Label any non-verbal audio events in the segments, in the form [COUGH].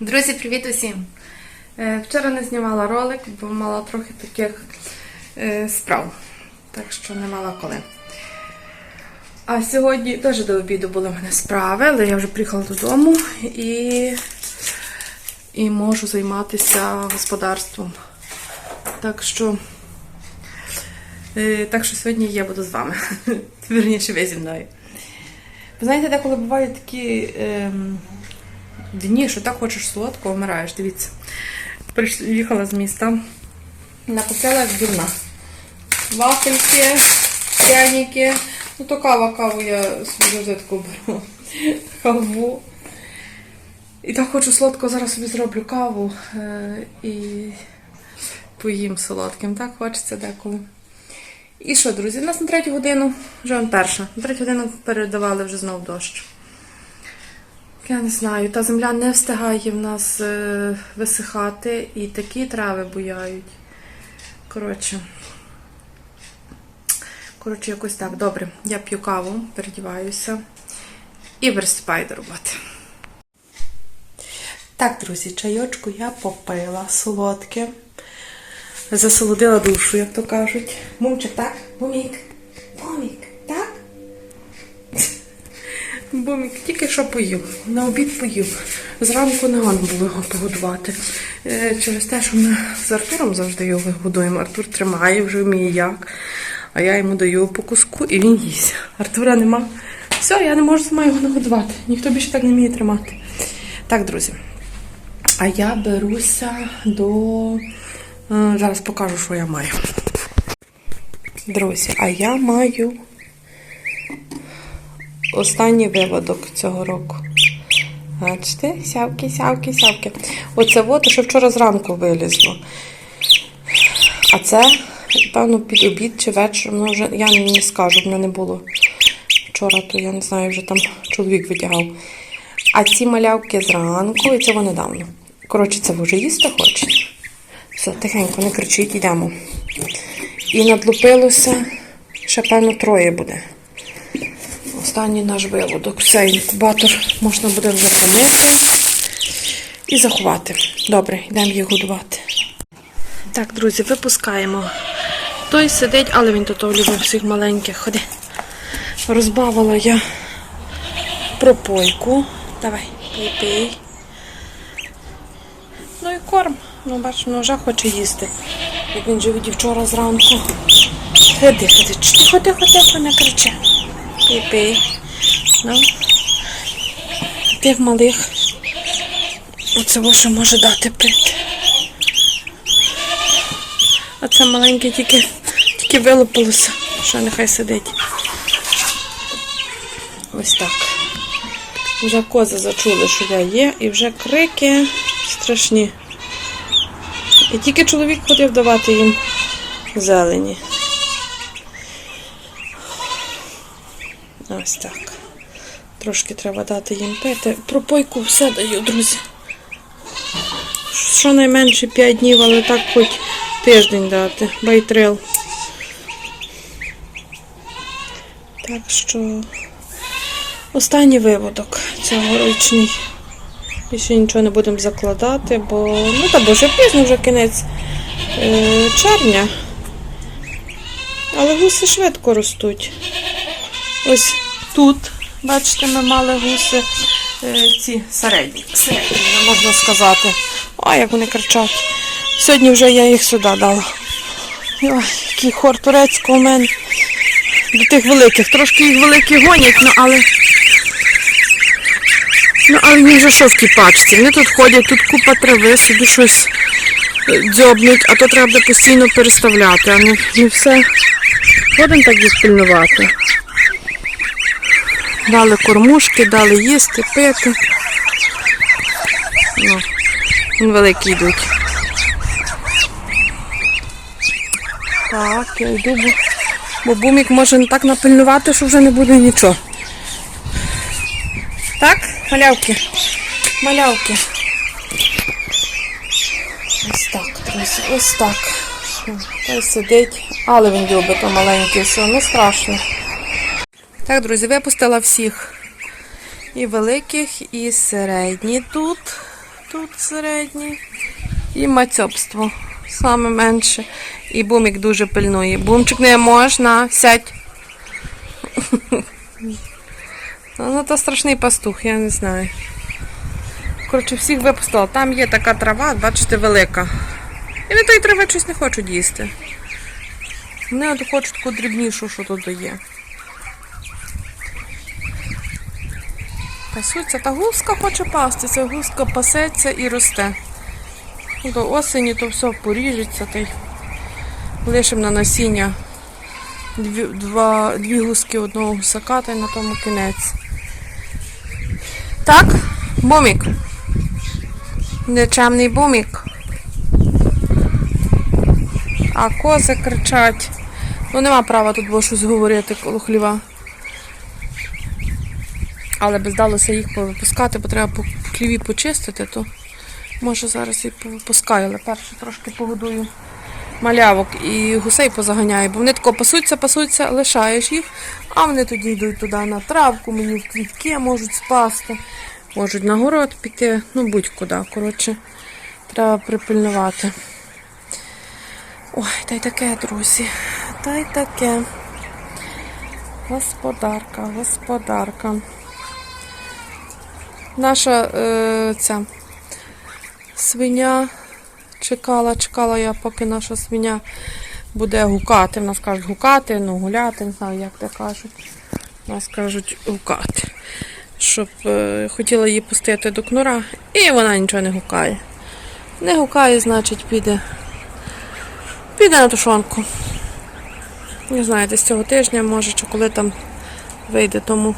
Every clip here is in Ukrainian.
Друзі, привіт усім! Е, Вчора не знімала ролик, бо мала трохи таких е, справ, так що не мала коли. А сьогодні теж до обіду були в мене справи, але я вже приїхала додому і, і можу займатися господарством. Так що, е, так що сьогодні я буду з вами. [LAUGHS] Вірніше, ви зі мною. Ви знаєте, деколи бувають такі. ем, дні, що так хочеш солодкого, вмираєш. Дивіться. Прийшла, їхала з міста, накупила як дурна. Вафельки, пряники. Ну то кава, каву я свою розетку беру. [LAUGHS] Халву. І так хочу солодко, зараз собі зроблю каву е, і поїм солодким. Так хочеться деколи. І що, друзі, у нас на третю годину, вже он перша, на третю годину передавали вже знов дощ. Я не знаю, та земля не встигає в нас е, висихати і такі трави буяють. Коротше. Коротше, якось так. Добре, я п'ю каву, передіваюся і приступаю до роботи. Так, друзі, чайочку я попила солодке. Засолодила душу, як то кажуть. Мумчик, так? Бумік. Бумік тільки що поїв, на обід поїв. Зранку не гон було його погодувати. Е, Через те, що ми з Артуром завжди його годуємо. Артур тримає, вже вміє як. А я йому даю по куску і він їсть. Артура нема. Все, я не можу сама його нагодувати. Ніхто більше так не вміє тримати. Так, друзі. А я беруся до. е, Зараз покажу, що я маю. Друзі, а я маю останній виводок цього року. Бачите, сявки, сявки, сявки. Оце от ще вчора зранку вилізло. А це, певно, під обід чи вечір, ну вже я не скажу, в мене не було вчора, то я не знаю, вже там чоловік витягав. А ці малявки зранку, і вони недавно. Коротше, це вже їсти хочете? Все, тихенько, не кричіть, йдемо. І надлупилося, ще, певно, троє буде. Останній наш виводок. Все, інкубатор можна буде вже помити і заховати. Добре, йдемо їх годувати. Так, друзі, випускаємо. Той сидить, але він тут любив всіх маленьких. Ходи. Розбавила я пропойку. Давай, пий, пий. Ну і корм. Ну, бачимо, вже хоче їсти. Як він видів вчора зранку. Ходи, ходи, тихо, тихо, тихо, не кричи. Пий. Ну. Тих малих. Оце во що може дати пити. А це маленьке тільки, тільки вилупилося. Що нехай сидить. Ось так. Вже кози зачули, що я є, і вже крики страшні. І тільки чоловік ходив давати їм зелені. Ось так. Трошки треба дати їм пити. Пропойку все даю, друзі. Щонайменше 5 днів, але так хоч тиждень дати. Байтрил. Так що останній виводок цьогорічний. Більше нічого не будемо закладати, бо ну та бо вже пізно, вже кінець е, червня. Але гуси швидко ростуть. Ось тут, бачите, ми мали гуси е, ці середні, середні, можна сказати. Ой, як вони кричать. Сьогодні вже я їх сюди дала. Ой, який хор турецького у мене. До тих великих. Трошки їх великі гонять, ну але. Ну, але він вже що в тій пачці. Вони тут ходять, тут купа трави, собі щось е, дзьобнуть, а то треба постійно переставляти, а не, не все. Будемо так їх пильнувати. Дали кормушки, дали їсти, пити. Ну, вон великі йдуть. Так, я йду, бо, бо бумік може так напильнувати, що вже не буде нічого. Так, малявки? Малявки. Ось так, друзі, ось так. Той сидить, але він любить маленький, все, не страшно. Так, друзі, випустила всіх і великих, і середні тут. тут середній. І мацьобство. Саме менше. І бумік дуже пильнує. Бумчик не можна, сядь. [LAUGHS] Ну, то страшний пастух, я не знаю. Коротше, всіх випустила. Там є така трава, бачите, велика. І вони тої трави щось не хочуть їсти. Вони от хочуть таку дрібнішу, що тут є. Пасуться, та гуска хоче пастися, гуска пасеться і росте. До осені то все поріжеться, та й лишимо на насіння дві, два, дві гуски одного гусака, та й на тому кінець. Так, бумік. Нечемний бумік. А кози кричать. Ну нема права тут було щось говорити коло хліва. Але би здалося їх повипускати, бо треба по в хліві почистити, то може зараз і повипускаю, але перше трошки погодую малявок і гусей позаганяю, бо вони тако пасуться, пасуться, лишаєш їх, а вони тоді йдуть туди на травку, мені в квітки можуть спасти, можуть на город піти, ну будь-куди. Коротше, треба припильнувати. Ой, та й таке, друзі. Та й таке. Господарка, господарка. Наша е, ця свиня чекала, чекала я, поки наша свиня буде гукати. В нас кажуть гукати, ну гуляти, не знаю, як це кажуть. У нас кажуть гукати. Щоб е, хотіла її пустити до кнура, і вона нічого не гукає. Не гукає, значить, піде. Піде на тушонку. Не знаю, десь цього тижня, може, чи коли там вийде тому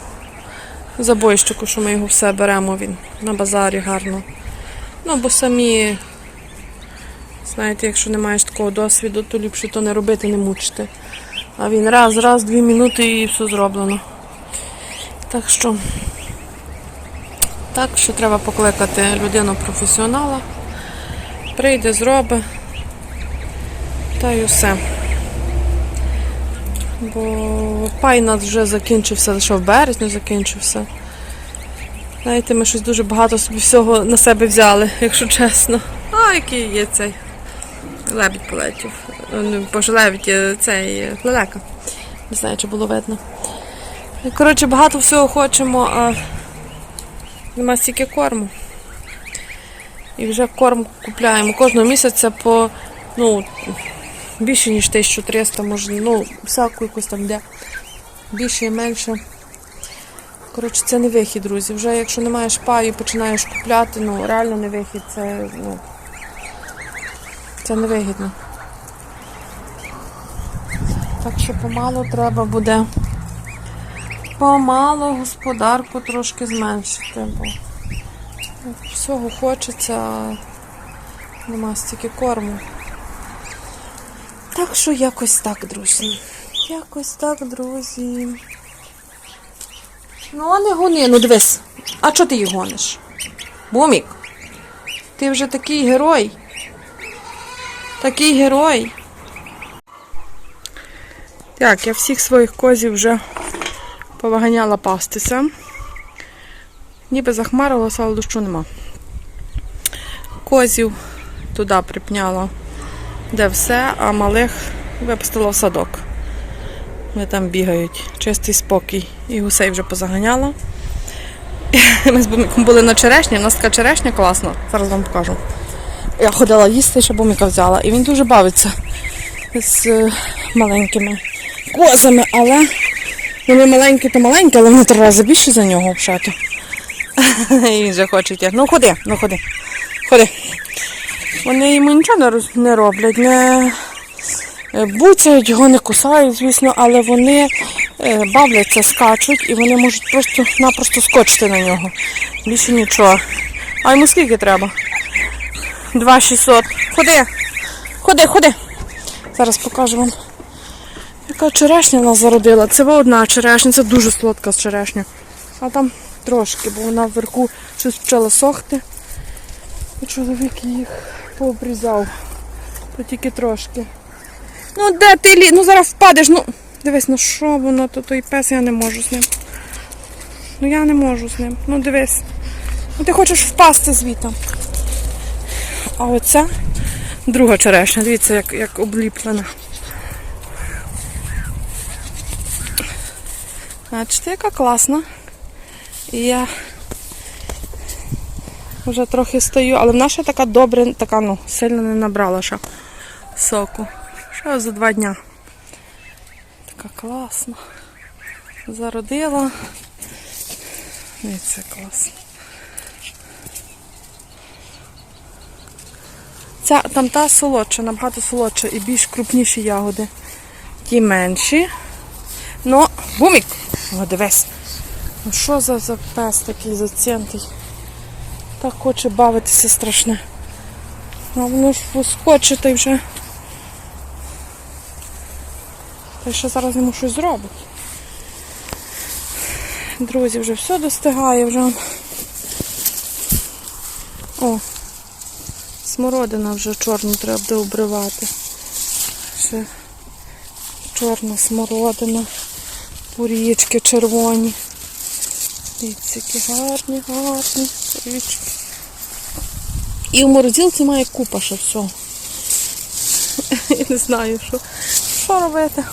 забойщику, що ми його все беремо, він на базарі гарно. Ну, бо самі, знаєте, якщо не маєш такого досвіду, то ліпше то не робити, не мучити. А він раз, раз, дві минути і все зроблено. Так що, так що треба покликати людину професіонала. Прийде, зробить. Та й усе. Бо пай нас вже закінчився, лише в березні закінчився. Знаєте, ми щось дуже багато собі всього на себе взяли, якщо чесно. А, який є цей лебідь полетів. Ну, Боже, лебідь, е, цей лелека. Не знаю, чи було видно. Коротше, багато всього хочемо, а нема стільки корму. І вже корм купляємо кожного місяця по ну, більше ніж 1300, може, ну, всяку якусь там де. Більше і менше. Коротше, це не вихід, друзі. Вже якщо не маєш паю, починаєш купляти, ну реально не вихід, це, ну, це не вигідно. Так що помалу треба буде помалу господарку трошки зменшити, бо всього хочеться, нема стільки корму. Так що якось так, друзі. Якось так, друзі. Ну, а не гони, ну дивись. А чого ти їх гониш? Бумік, ти вже такий герой. Такий герой. Так, я всіх своїх козів вже повиганяла пастися. Ніби захмарилося, але дощу нема. Козів туди припняла де все, а малих випустила в садок. Вони там бігають, чистий спокій. І гусей вже позаганяла. Ми з були на черешні, у нас така черешня класна, зараз вам покажу. Я ходила їсти, ще Буміка взяла, і він дуже бавиться з е, маленькими козами, але вони маленькі, то маленькі, але вони три рази більше за нього взагалі. [LAUGHS] І він вже хоче. Ну ходи, ну ходи, ходи. Вони йому нічого не, роблять, не е, буцяють, його не кусають, звісно, але вони е, бавляться, скачуть і вони можуть просто-напросто скочити на нього. Більше нічого. А йому скільки треба? Два 600. Ходи, ходи, ходи. Зараз покажу вам. Яка черешня нас зародила. Це одна черешня, це дуже солодка черешня. А там трошки, бо вона вверху щось почала сохти. І чоловік їх пообрізав. То тільки трошки. Ну де ти лі? Ну зараз впадеш. Ну дивись, ну що воно, то той пес я не можу з ним. Ну я не можу з ним. Ну дивись. Ну ти хочеш впасти звідти. А оця друга черешня. Дивіться, як, як обліплена. Бачите, яка класна. І я вже трохи стою, але вона ще така добре, така, ну, сильно не набрала ще соку. Ще за два дня. Така класна. Зародила. Дивіться, класно. Ця, там та солодша, набагато солодша і більш крупніші ягоди. Ті менші. Ну, бумік! О, дивись. Ну що за, за пес такий зацентий? Так хоче бавитися страшне. А воно ж та вже. Та ще зараз йому щось зробить. Друзі, вже все достигає, вже. О, смородина вже чорну треба буде обривати. Ще чорна смородина, порічки червоні. Дивіться, які гарні, гарні порічки. І в морозилці має купа ще всього. [LAUGHS] Не знаю, що, що робити.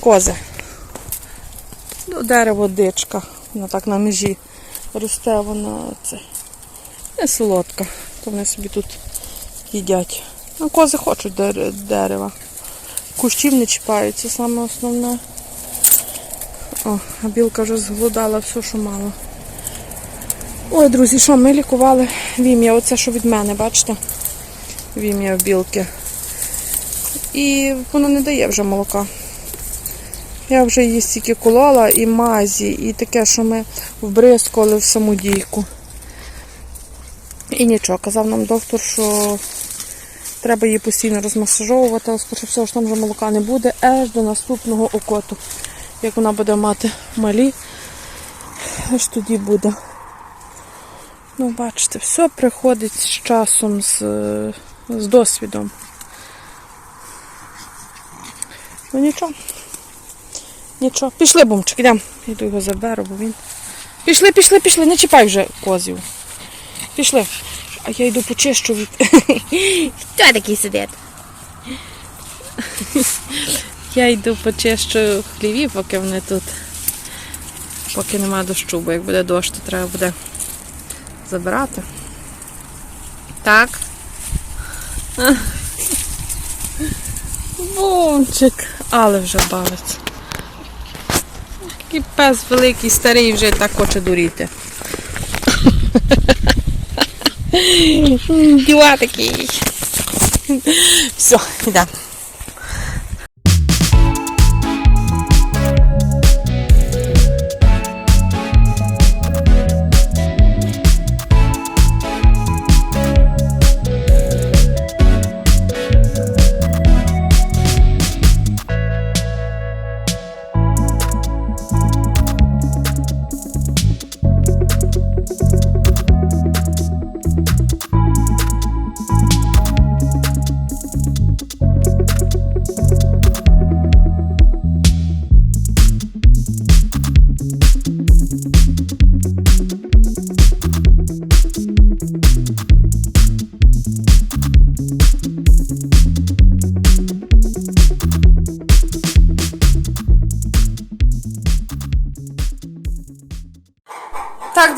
Кози. Ну, дерево дичка. Воно так на межі росте, вона це. Не солодка. То вони собі тут їдять. Ну, кози хочуть дерева. Кущів не чіпають, це саме основне. О, а білка вже зголодала все, що мала. Ой, друзі, що ми лікували вім'я. Оце що від мене, бачите? Вім'я в білки. І воно не дає вже молока. Я вже її стільки колола і мазі, і таке, що ми вбризкали в саму дійку. І нічого, казав нам доктор, що треба її постійно розмасажовувати, але скоріше всього, що там вже молока не буде, аж до наступного окоту. Як вона буде мати малі, аж тоді буде. Ну, бачите, все приходить з часом, з, з досвідом. Ну нічого. Нічого. Пішли, бумчик, йдемо. Йду його заберу, бо він. Пішли, пішли, пішли, не чіпай вже козів. Пішли. А я йду почищу від. [LAUGHS] Хто такий сидить? [LAUGHS] Я йду почищу хліві, поки вони тут. Поки нема дощу, бо як буде дощ, то треба буде забирати. Так. Бумчик, але вже бавиться. Такий пес великий, старий вже так хоче дуріти. Діла такий. Все, йдемо.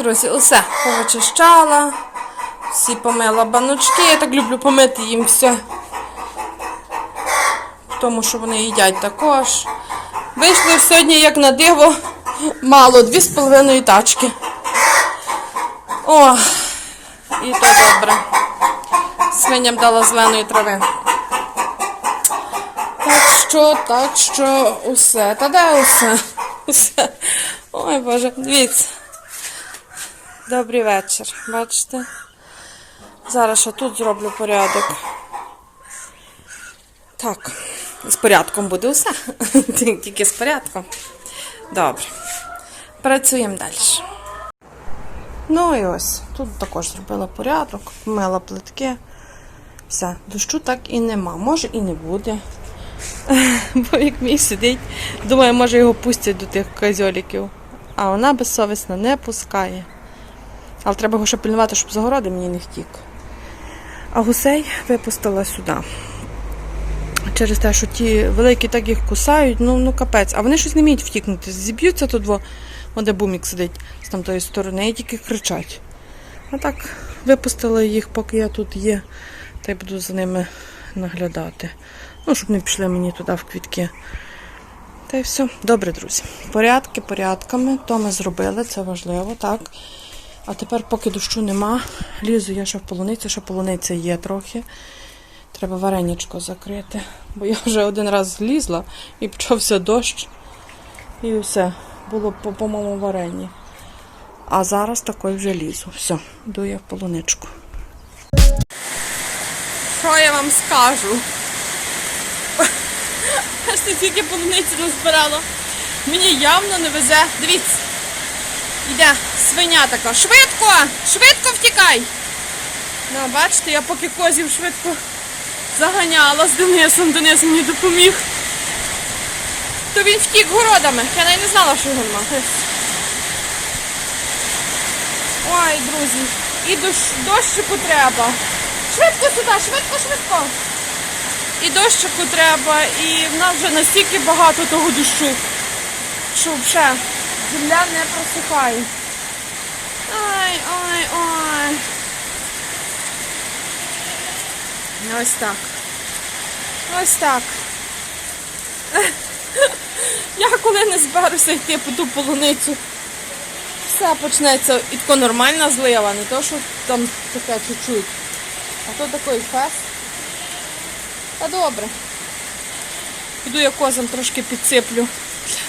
Друзі, усе повичищала, всі помила баночки. Я так люблю помити їм все. Тому що вони їдять також. Вийшли сьогодні, як на диво, мало, дві з половиною тачки. О, і то добре. Свиням дала зеленої трави. Так що, так що, усе. Та де усе? Усе. Ой Боже, дивіться. Добрий вечір. Бачите? Зараз ще тут зроблю порядок. Так, з порядком буде усе. [LAUGHS] Тільки з порядком. Добре. Працюємо далі. Ну і ось. Тут також зробила порядок, помила плитки. Все, дощу так і нема. Може і не буде. [LAUGHS] Бо як мій сидить, думаю, може його пустять до тих козьоліків. А вона безсовісно не пускає. Але треба його ще пильнувати, щоб загороди мені не втік. А гусей випустила сюди. Через те, що ті великі так їх кусають, ну, ну капець. А вони щось не вміють втікнути. Зіб'ються тут, во, де бумік сидить з тамтої сторони, і тільки кричать. А так випустила їх, поки я тут є, та й буду за ними наглядати. Ну, щоб не пішли мені туди в квітки. Та й все. Добре, друзі. Порядки порядками. То ми зробили, це важливо, так. А тепер, поки дощу нема, лізу я ще в полуницю, ще полуниця є трохи. Треба вареничко закрити. Бо я вже один раз злізла і почався дощ. І все. Було по, моєму варенні. А зараз такою вже лізу. Все, йду я в полуничку. Що я вам скажу? Аж не тільки полуниці назбирала. Мені явно не везе. Дивіться. Йде свиня така. Швидко! Швидко втікай! Ну, бачите, я поки козів швидко заганяла з Денисом. Денис мені допоміг. То він втік городами. Я навіть не знала, що його нема. Ой, друзі, і дощ, дощику треба. Швидко сюди, швидко, швидко. І дощику треба, і в нас вже настільки багато того дощу, що вже земля не просихає. Ой, ой, ой. Ось так. Ось так. [LAUGHS] Я коли не зберуся йти по ту полуницю, все почнеться і тако нормальна злива, не то, що там таке чуть-чуть. А то такий фест. Та добре. Піду я козам трошки підсиплю.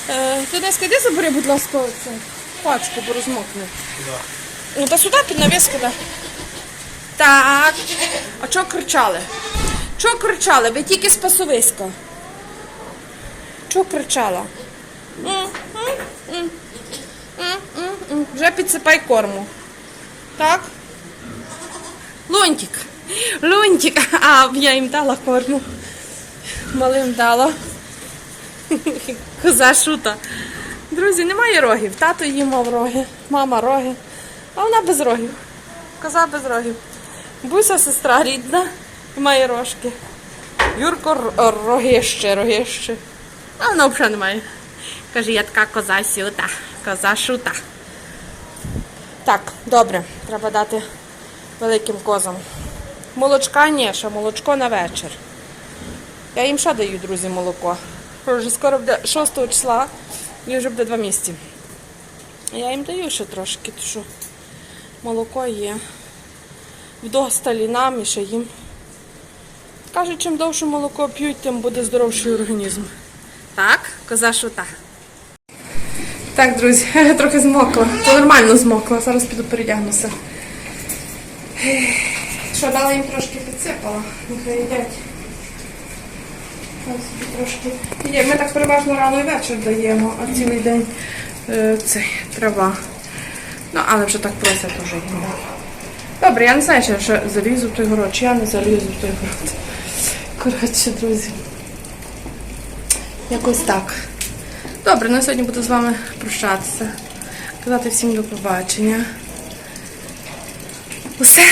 Е, Денис, іди забери, будь ласка, цю пачку, бо розмокне. Ну та сюди під навіс кидай. Так. А чого кричали? Чого кричали? Ви тільки з пасовиська. Чого кричала? М, м, м. М, м, м. Вже підсипай корму. Так? Лунтик. Лунтик. [LAUGHS] А, я їм дала корму. Малим дала. [LAUGHS] Коза шута. Друзі, немає рогів. Тато її мав роги, мама роги. А вона без рогів. Коза без рогів. Буся сестра рідна і має рожки. Юрко рогище, рогище. А вона взагалі немає. Каже, я така коза сюта, коза шута. Так, добре, треба дати великим козам. Молочка ні, ще молочко на вечір. Я їм ще даю, друзі, молоко. Вже скоро буде 6 числа, і вже буде два місяці. Я їм даю ще трошки, тому що молоко є. Вдосталі нам і ще їм. Кажуть, чим довше молоко п'ють, тим буде здоровший організм. Так, коза шута. Так, друзі, [LAUGHS] трохи змокла. То нормально змокла. Зараз піду передягнуся. Що, дала їм трошки підсипала. Нехай їдять. Трошки. Є, Ми так переважно рано і вечір даємо, а цілий день е, цей, трава. Ну, але вже так просять уже їм. Добре, я не знаю, чи я ще залізу в той город, чи я не залізу в той город. Коротше, друзі. Якось так. Добре, на сьогодні буду з вами прощатися. Казати всім до побачення. Усе,